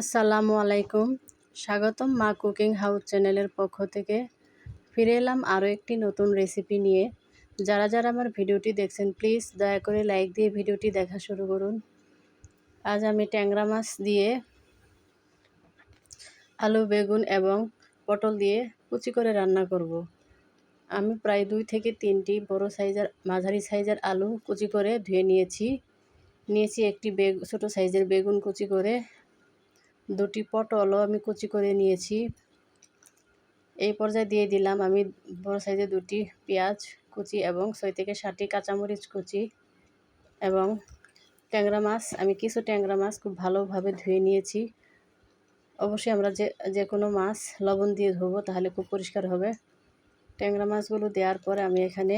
আসসালামু আলাইকুম। স্বাগতম মা কুকিং হাউস চ্যানেলের পক্ষ থেকে। ফিরে এলাম আরও একটি নতুন রেসিপি নিয়ে। যারা যারা আমার ভিডিওটি দেখছেন, প্লিজ দয়া করে লাইক দিয়ে ভিডিওটি দেখা শুরু করুন। আজ আমি ট্যাংরা মাছ দিয়ে আলু, বেগুন এবং পটল দিয়ে কুচি করে রান্না করব। আমি প্রায় দুই থেকে তিনটি বড় সাইজের, মাঝারি সাইজের আলু কুচি করে ধুয়ে নিয়েছি। নিয়েছি একটি বেগ, ছোটো সাইজের বেগুন কুচি করে দুটি পটলও আমি কুচি করে নিয়েছি। এই পর্যায়ে দিয়ে দিলাম আমি বড় সাইজে দুটি পেঁয়াজ কুচি এবং ছয় থেকে ষাটটি কাঁচামরিচ কুচি এবং ট্যাংরা মাছ। আমি কিছু ট্যাংরা মাছ খুব ভালোভাবে ধুয়ে নিয়েছি। অবশ্যই আমরা যে যে কোনো মাছ লবণ দিয়ে ধোবো তাহলে খুব পরিষ্কার হবে। ট্যাংরা মাছগুলো দেওয়ার পরে আমি এখানে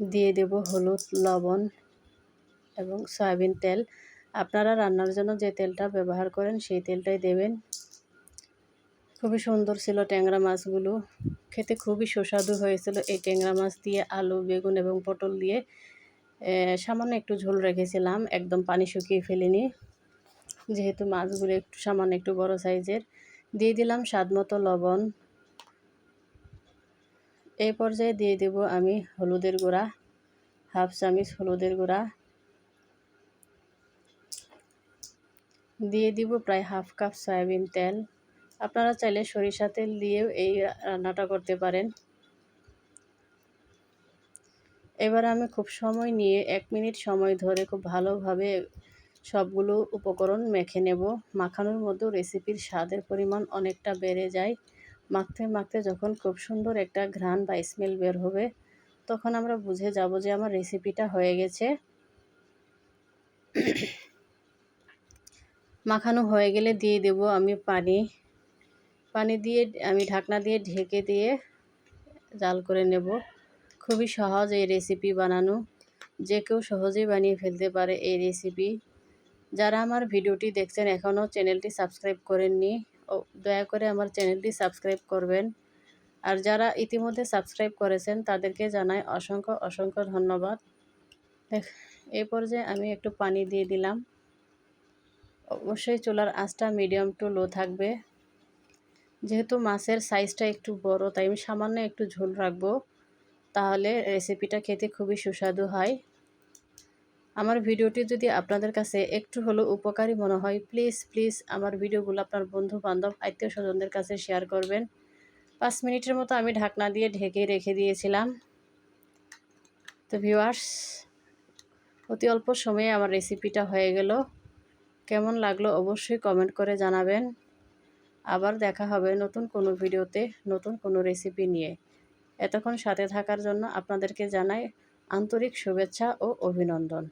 দিয়ে দেব হলুদ, লবণ এবং সয়াবিন তেল। আপনারা রান্নার জন্য যে তেলটা ব্যবহার করেন, সেই তেলটাই দেবেন। খুবই সুন্দর ছিল ট্যাংরা মাছগুলো। খেতে খুবই সুস্বাদু হয়েছিল। এই ট্যাংরা মাছ দিয়ে আলু, বেগুন এবং পটল দিয়ে সামান্য একটু ঝোল রেখেছিলাম। একদম পানি শুকিয়ে ফেলিনি। যেহেতু মাছগুলো একটু, সামান্য একটু বড় সাইজের। দিয়ে দিলাম স্বাদ মতো লবণ। এই পর্যায়ে দিয়ে দেব আমি হলুদের গুঁড়া, হাফ চামিচ হলুদের গুঁড়া। দিয়ে দিব প্রায় হাফ কাপ সয়াবিন তেল। আপনারা চাইলে সরিষা তেল দিয়েও এই রান্নাটা করতে পারেন। এবার আমি খুব সময় নিয়ে এক মিনিট সময় ধরে খুব ভালোভাবে সবগুলো উপকরণ মেখে নেব। মাখানোর মধ্যে রেসিপির স্বাদের পরিমাণ অনেকটা বেড়ে যায়। মাখতে মাখতে যখন খুব সুন্দর একটা ঘ্রাণ বা স্মেল বের হবে, তখন আমরা বুঝে যাব যে আমার রেসিপিটা হয়ে গেছে। মাখানো হয়ে গেলে দিয়ে দেব আমি পানি। পানি দিয়ে আমি ঢাকনা দিয়ে ঢেকে দিয়ে জাল করে নেব। খুবই সহজ এই রেসিপি বানানো। যে কেউ সহজেই বানিয়ে ফেলতে পারে এই রেসিপি যারা আমার ভিডিওটি দেখছেন এখনও চ্যানেলটি সাবস্ক্রাইব করেননি, ও দয়া করে আমার চ্যানেলটি সাবস্ক্রাইব করবেন। আর যারা ইতিমধ্যে সাবস্ক্রাইব করেছেন তাদেরকে জানাই অসংখ্য অসংখ্য ধন্যবাদ। দেখ পর্যায়ে আমি একটু পানি দিয়ে দিলাম। অবশ্যই চুলার আঁচটা মিডিয়াম টু লো থাকবে। যেহেতু মাছের সাইজটা একটু বড়, তাই আমি সামান্য একটু ঝোল রাখব। তাহলে রেসিপিটা খেতে খুবই সুস্বাদু হয়। আমার ভিডিওটি যদি আপনাদের কাছে একটু হলেও উপকারী মনে হয় প্লিজ প্লিজ আমার ভিডিওগুলো আপনার বন্ধু বান্ধব আত্মীয় স্বজনদের কাছে শেয়ার করবেন। পাঁচ মিনিটের মতো আমি ঢাকনা দিয়ে ঢেকে রেখে দিয়েছিলাম। তো ভিউয়ার্স অতি অল্প সময়ে আমার রেসিপিটা হয়ে গেল। কেমন লাগল অবশ্যই কমেন্ট করে জানাবেন। আবার দেখা হবে নতুন কোনো ভিডিওতে, নতুন কোনো রেসিপি নিয়ে। এতক্ষণ সাথে থাকার জন্য আপনাদেরকে জানাই আন্তরিক শুভেচ্ছা ও অভিনন্দন।